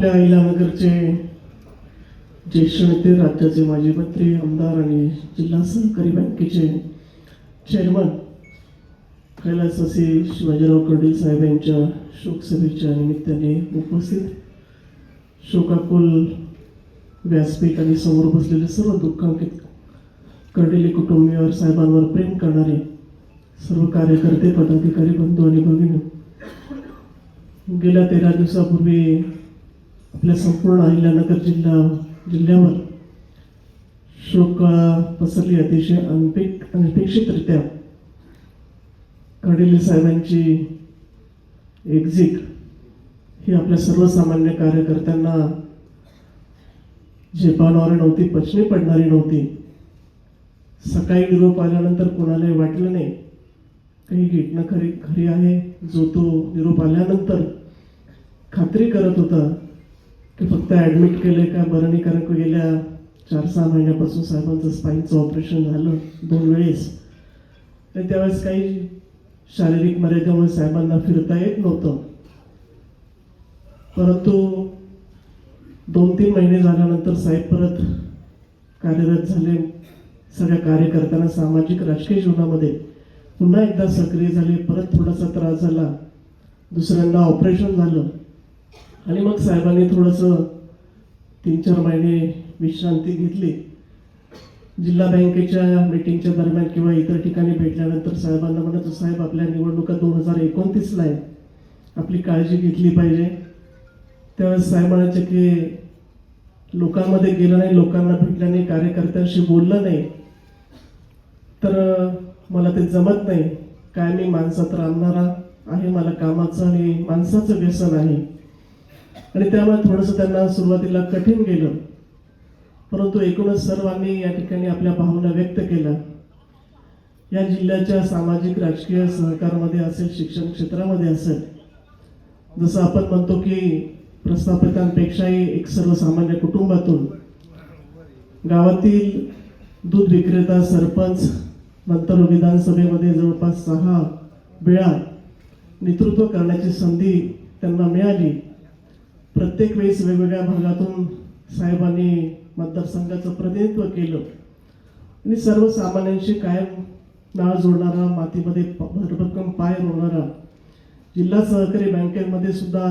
आपल्या अहिलानगरचे ज्येष्ठ नेते राज्याचे माजी मंत्री आमदार आणि जिल्हा सहकारी बँकेचे चेअरमन कैलासवासी शिवाजीराव कर्डील साहेब यांच्या शोकसभेच्या निमित्ताने उपस्थित. शोकाकुल व्यासपीठ आणि समोर बसलेले सर्व दुःखांकित कर्डिले कुटुंबीय साहेबांवर प्रेम करणारे सर्व कार्यकर्ते पदाधिकारी बंधू आणि भगिनी. गेल्या तेरा दिवसापूर्वी आपल्या संपूर्ण अहिल्यानगर जिल्हा जिल्ह्यावर शोक पसरली. अतिशय अनपेक अनपेक्षितरित्या कडिले साहेबांची एक्झिट ही आपल्या सर्वसामान्य कार्यकर्त्यांना झेपावणारी नव्हती पचनी पडणारी नव्हती. सकाळी निरोप आल्यानंतर कोणालाही वाटलं नाही काही घटना खरी खरी आहे. जो तो निरोप आल्यानंतर खात्री करत होता की फक्त ॲडमिट केले का? बरं नाही कारण गेल्या चार सहा महिन्यापासून साहेबांचं स्पाईनचं ऑपरेशन झालं दोन वेळेस. आणि त्यावेळेस काही शारीरिक मर्यादेमुळे साहेबांना फिरता येत नव्हतं. परंतु दोन तीन महिने झाल्यानंतर साहेब परत कार्यरत झाले. सगळ्या कार्यकर्त्यांना सामाजिक राजकीय जीवनामध्ये पुन्हा एकदा सक्रिय झाले. परत थोडासा त्रास झाला. दुसऱ्यांदा ऑपरेशन झालं. आणि मग साहेबांनी थोडंसं तीन चार महिने विश्रांती घेतली. जिल्हा बँकेच्या मीटिंगच्या दरम्यान किंवा इतर ठिकाणी भेटल्यानंतर साहेबांना म्हणायचं साहेब आपल्या निवडणुका दोन हजार एकोणतीसला आहे आपली काळजी घेतली पाहिजे. त्यावेळेस साहेब म्हणायचे की लोकांमध्ये गेलं नाही लोकांना भेटलं नाही कार्यकर्त्यांशी बोललं नाही. तर मला ते जमत नाही. काय मी माणसात राहणारा आहे? मला कामाचं आणि माणसाचं व्यसन आहे. आणि त्यामुळे थोडंसं त्यांना सुरुवातीला कठीण गेलं. परंतु एकूणच सर्वांनी या ठिकाणी आपल्या भावना व्यक्त केल्या. या जिल्ह्याच्या सामाजिक राजकीय सहकारमध्ये असेल शिक्षण क्षेत्रामध्ये असेल जसं आपण म्हणतो की प्रस्थापकांपेक्षाही एक सर्वसामान्य कुटुंबातून गावातील दूध विक्रेता सरपंच नंतर विधानसभेमध्ये जवळपास सहा वेळा नेतृत्व करण्याची संधी त्यांना मिळाली. प्रत्येक वेळेस वेगवेगळ्या भागातून साहेबांनी मतदारसंघाचं प्रतिनिधित्व केलं. आणि सर्वसामान्यांशी कायम नाळ जोडणारा मातीमध्ये भरभक्कम पाय रोवणारा जिल्हा सहकारी बँकेमध्ये सुद्धा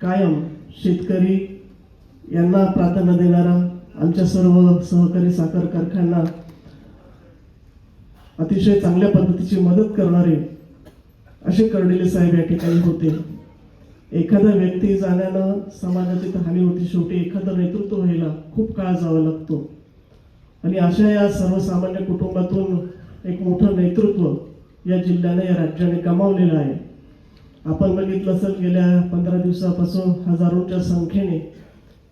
कायम शेतकरी यांना प्राधान्य देणारा आमच्या सर्व सहकारी साखर कारखाना अतिशय चांगल्या पद्धतीची मदत करणारे असे कर्डिले साहेब या ठिकाणी होते. एखादा व्यक्ती जाण्यानं समाजाची हानी होती शेवटी एखादं नेतृत्व व्हायला खूप काळ जावा लागतो. आणि अशा या सर्वसामान्य कुटुंबातून एक मोठं नेतृत्व या जिल्ह्याने या राज्याने कमावलेलं आहे. आपण बघितलं असेल गेल्या पंधरा दिवसापासून हजारोंच्या संख्येने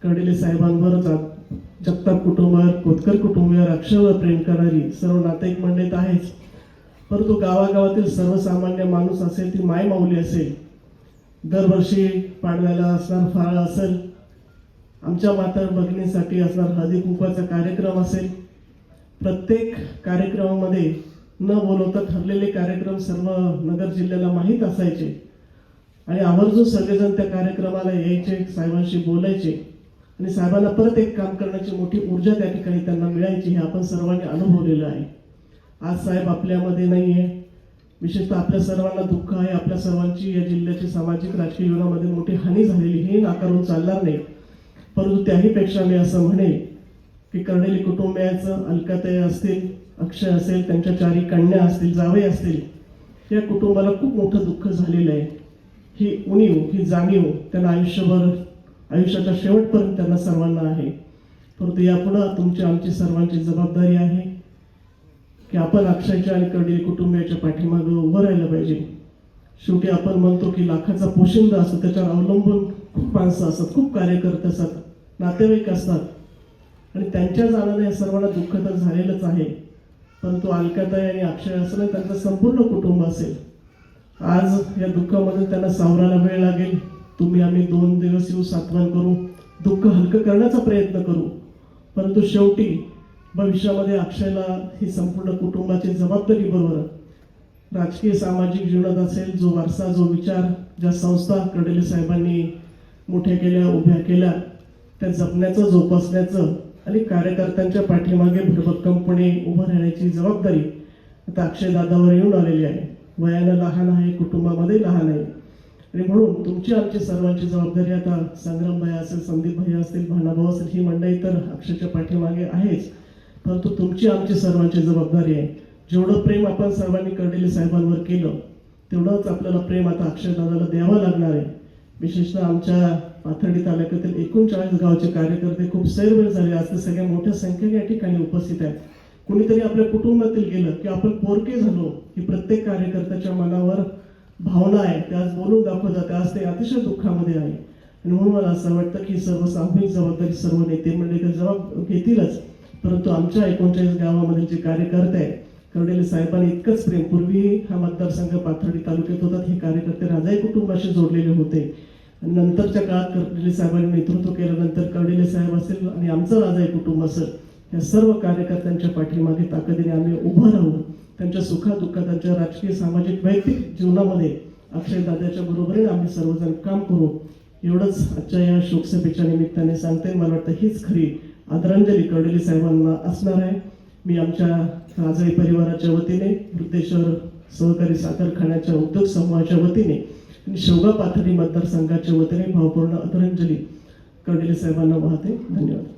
कडेले साहेबांवर जा- जगताप कुटुंबावर कोतकर कुटुंबावर अक्षरवर प्रेम करणारी सर्व नातेक मंडळीत आहेच. परंतु गावागावातील सर्वसामान्य माणूस असेल ती माय माऊली असेल दरवर्षी पाडव्याला असणार फराळ असेल. आमच्या माता भगिनीसाठी असणार हळदी कुंकवाचा कार्यक्रम असेल. प्रत्येक कार्यक्रमामध्ये न बोलवता ठरलेले कार्यक्रम सर्व नगर जिल्ह्याला माहीत असायचे. आणि आवर्जून सगळेजण त्या कार्यक्रमाला यायचे साहेबांशी बोलायचे. आणि साहेबांना परत एक काम करण्याची मोठी ऊर्जा त्या ठिकाणी त्यांना मिळायची हे आपण सर्वांनी अनुभवलेलं आहे. आज साहेब आपल्यामध्ये नाही आहे विशेषतः आपल्या सर्वांना दुःख आहे. आपल्या सर्वांची या जिल्ह्याची सामाजिक राजकीय जीवनामध्ये मोठी हानी झालेली हे नाकारून चालणार नाही. परंतु त्याहीपेक्षा मी असं म्हणेल की कर्णेली कुटुंबियाचं अलकाताई असतील अक्षय असेल त्यांच्या चारी कन्या असतील जावे असतील या कुटुंबाला खूप मोठं दुःख झालेलं आहे. ही उणीव ही जाणीव त्यांना आयुष्यभर आयुष्याच्या शेवटपर्यंत त्यांना सर्वांना आहे. परंतु यापुढं तुमची आमची सर्वांची जबाबदारी आहे. की आपण अक्षयच्या आणि कर्डिल कुटुंबियाच्या पाठीमागं उभं राहिलं पाहिजे. शेवटी आपण म्हणतो की लाखाचा पोशिंदा असतो त्याच्यावर अवलंबून खूप माणसं असतात खूप कार्यकर्ते असतात नातेवाईक असतात. आणि त्यांच्या जाण्याने या सर्वांना दुःख तर झालेलंच आहे. परंतु अलकाताई आणि अक्षय असं नाही त्यांचं संपूर्ण कुटुंब असेल. आज या दुःखामध्ये त्यांना सावरायला वेळ लागेल. तुम्ही आम्ही दोन दिवस येऊ सातवण करू. दुःख हलकं करण्याचा प्रयत्न करू. परंतु शेवटी भविष्यामध्ये अक्षयला ही संपूर्ण कुटुंबाची जबाबदारी बरोबर. राजकीय सामाजिक जीवनात असेल जो वारसा जो विचार ज्या संस्था कडेले साहेबांनी मोठ्या केल्या उभ्या केल्या त्या जपण्याचं जोपासण्याचं आणि कार्यकर्त्यांच्या पाठीमागे भरभक्कमपणे उभं राहण्याची जबाबदारी आता अक्षय दादावर येऊन आलेली आहे. वयानं लहान आहे कुटुंबामध्ये लहान आहे. आणि म्हणून तुमची आमची सर्वांची जबाबदारी आता संग्राम भैया असेल संदीप भाई असतील भानाभाऊ असेल ही मंडळी तर अक्षयच्या पाठीमागे आहेच. परंतु तुमची आमची सर्वांची जबाबदारी आहे. जेवढं प्रेम आपण सर्वांनी कर्डिले साहेबांवर केलं तेवढंच आपल्याला प्रेम आता अक्षरदादाला द्यावं लागणार आहे. विशेषतः आमच्या पाथर्डी तालुक्यातील एकोणचाळीस गावचे कार्यकर्ते खूप सैरवेळ झाले. आज ते सगळ्या मोठ्या संख्येने या ठिकाणी उपस्थित आहेत. कुणीतरी आपल्या कुटुंबातील गेलं की आपण पोरके झालो की प्रत्येक कार्यकर्त्याच्या मनावर भावना आहे. ते आज बोलून दाखवतात. आज ते अतिशय दुःखामध्ये आहे. आणि म्हणून मला असं वाटतं की सर्व सामूहिक जबाबदारी सर्व नेते मंडळी जबाब घेतीलच. परंतु आमच्या एकोणचाळीस गावामध्ये जे कार्यकर्ते आहेत कर्डेले साहेबांनी इतकंच प्रेम. पूर्वी हा मतदारसंघ पाथर्डी तालुक्यात होतात हे कार्यकर्ते राजाई कुटुंबाशी जोडलेले होते. आणि नंतरच्या काळात कर्डेले साहेबांनी नेतृत्व केल्यानंतर कर्डेले साहेब असेल आणि आमचं राजाई कुटुंब असेल या सर्व कार्यकर्त्यांच्या पाठीमागे ताकदीने आम्ही उभं राहू. त्यांच्या सुखादुःखात त्यांच्या राजकीय सामाजिक वैयक्तिक जीवनामध्ये अक्षय दादाच्या बरोबरीने आम्ही सर्वजण काम करू. एवढंच आजच्या या शोकसभेच्या निमित्ताने सांगते मला वाटतं हीच खरी आदरांजली कर्डेली साहेबांना असणार आहे. मी आमच्या राजाई परिवाराच्या वतीने वृद्धेश्वर सहकारी साखर खाण्याच्या उद्योग समूहाच्या वतीने आणि शोभा पाथरी मतदारसंघाच्या वतीने भावपूर्ण आदरांजली कर्डेली साहेबांना वाहते. धन्यवाद.